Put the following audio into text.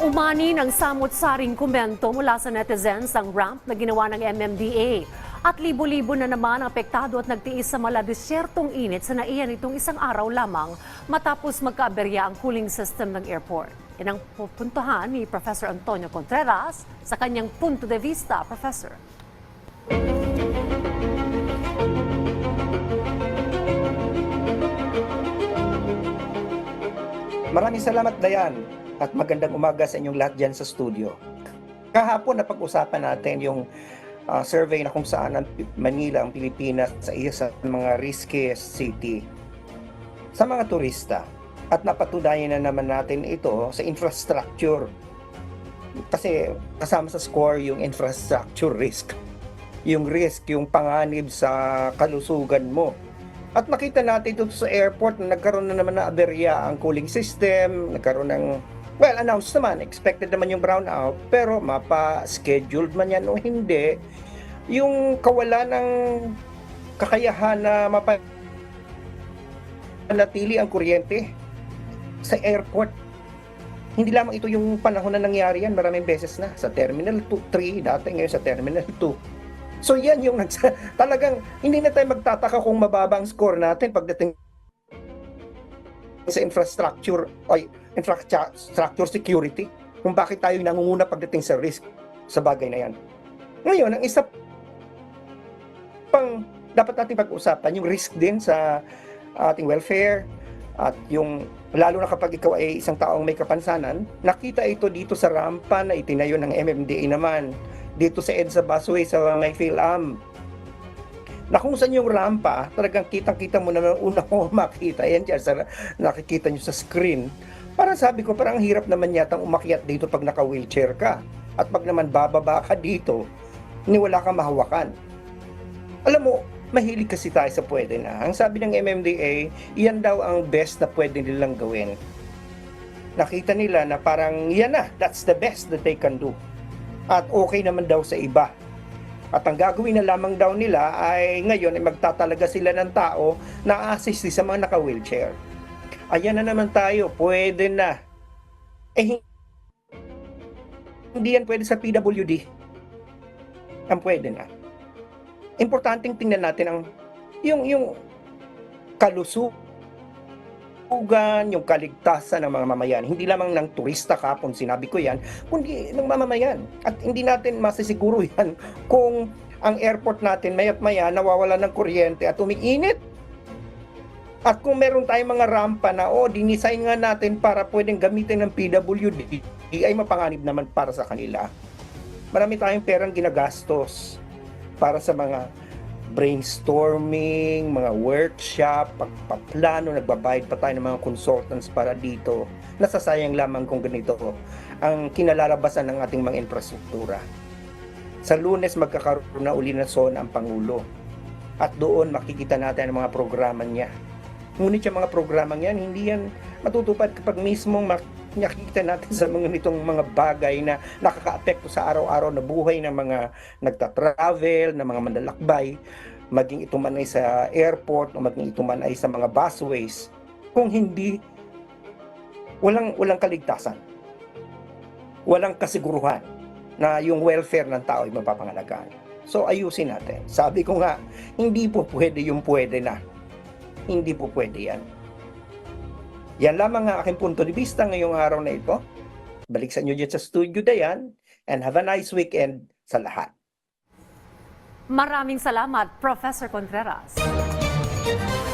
Umani ng samot-saring komento mula sa netizens ang ramp na ginawa ng MMDA. At libo-libo na naman ang apektado at nagtiis sa maladisyertong init sa naiyan itong isang araw lamang matapos magkaaberya ang cooling system ng airport. Yan ang pupuntahan ni Professor Antonio Contreras sa kanyang punto de vista, Professor. Maraming salamat, Dayan, at magandang umaga sa inyong lahat dyan sa studio. Kahapon na pag-usapan natin yung ah, survey na kung saan ang Manila, ang Pilipinas, sa isa sa mga riskiest city sa mga turista. At napatunayan na naman natin ito sa infrastructure. Kasi kasama sa score yung infrastructure risk. Yung risk, yung panganib sa kalusugan mo. At nakita natin ito sa airport na nagkaroon na naman na aberya ang cooling system, nagkaroon ng well, announced naman, expected naman yung brownout, pero mapa-scheduled man yan o hindi, yung kawalan ng kakayahan na mapanatili ang kuryente sa airport. Hindi lamang ito yung panahon na nangyari yan, maraming beses na. Sa Terminal 2, 3, dati ngayon sa Terminal 2. So yan yung talagang hindi na tayo magtataka kung mababa ang score natin pagdating sa infrastructure ay infrastructure security kung bakit tayo nangunguna pagdating sa risk sa bagay na yan. Ngayon, ang isa pang dapat natin pag-usapan yung risk din sa ating welfare at yung lalo na kapag ikaw ay isang taong may kapansanan, nakita ito dito sa rampa na itinayo ng MMDA naman dito sa EDSA busway sa may PhilAm. Na kung saan yung rampa, talagang kitang-kita mo na una ko makita yan dyan sa nakikita nyo sa screen. Parang sabi ko, parang ang hirap naman yatang umakyat dito pag naka-wheelchair ka. At pag naman bababa ka dito, ni wala kang mahawakan. Alam mo, mahilig kasi tayo sa pwede na. Ang sabi ng MMDA, iyan daw ang best na pwede nilang gawin. Nakita nila na parang yan na, that's the best that they can do. At okay naman daw sa iba. At ang gagawin na lamang daw nila ay ngayon ay magtatalaga sila ng tao na assist sa mga naka-wheelchair. Ayan na naman tayo, pwede na. Eh, hindi yan pwede sa PWD. Ang pwede na. Importanteng tingnan natin ang yung yung kalusugan, yung kaligtasan ng mga mamayan. Hindi lamang ng turista kapon sinabi ko yan, kundi ng mamamayan. At hindi natin masisiguro yan kung ang airport natin mayat maya nawawala ng kuryente at umiinit. At kung meron tayong mga rampa na, oh, dinisign nga natin para pwedeng gamitin ng PWD, ay mapanganib naman para sa kanila. Marami tayong perang ginagastos para sa mga brainstorming, mga workshop, pagpaplano, nagbabayad pa tayo ng mga consultants para dito. Nasasayang lamang kung ganito ang kinalalabasan ng ating mga infrastruktura. Sa lunes magkakaroon na uli na zona ang Pangulo. At doon makikita natin ang mga programa niya. Ngunit yung mga programa yan, hindi yan matutupad kapag mismong mak- nakikita natin sa mga nitong mga bagay na nakakaapekto sa araw-araw na buhay ng mga nagta-travel, ng mga manlalakbay, maging ito man ay sa airport o maging ito man ay sa mga busways, kung hindi walang walang kaligtasan. Walang kasiguruhan na yung welfare ng tao ay mapapangalagaan. So ayusin natin. Sabi ko nga, hindi po pwede yung pwede na. Hindi po pwede yan. Yan lamang ang aking punto de vista ngayong araw na ito. Balik sa inyo dyan sa studio Dayan and have a nice weekend sa lahat. Maraming salamat, Professor Contreras.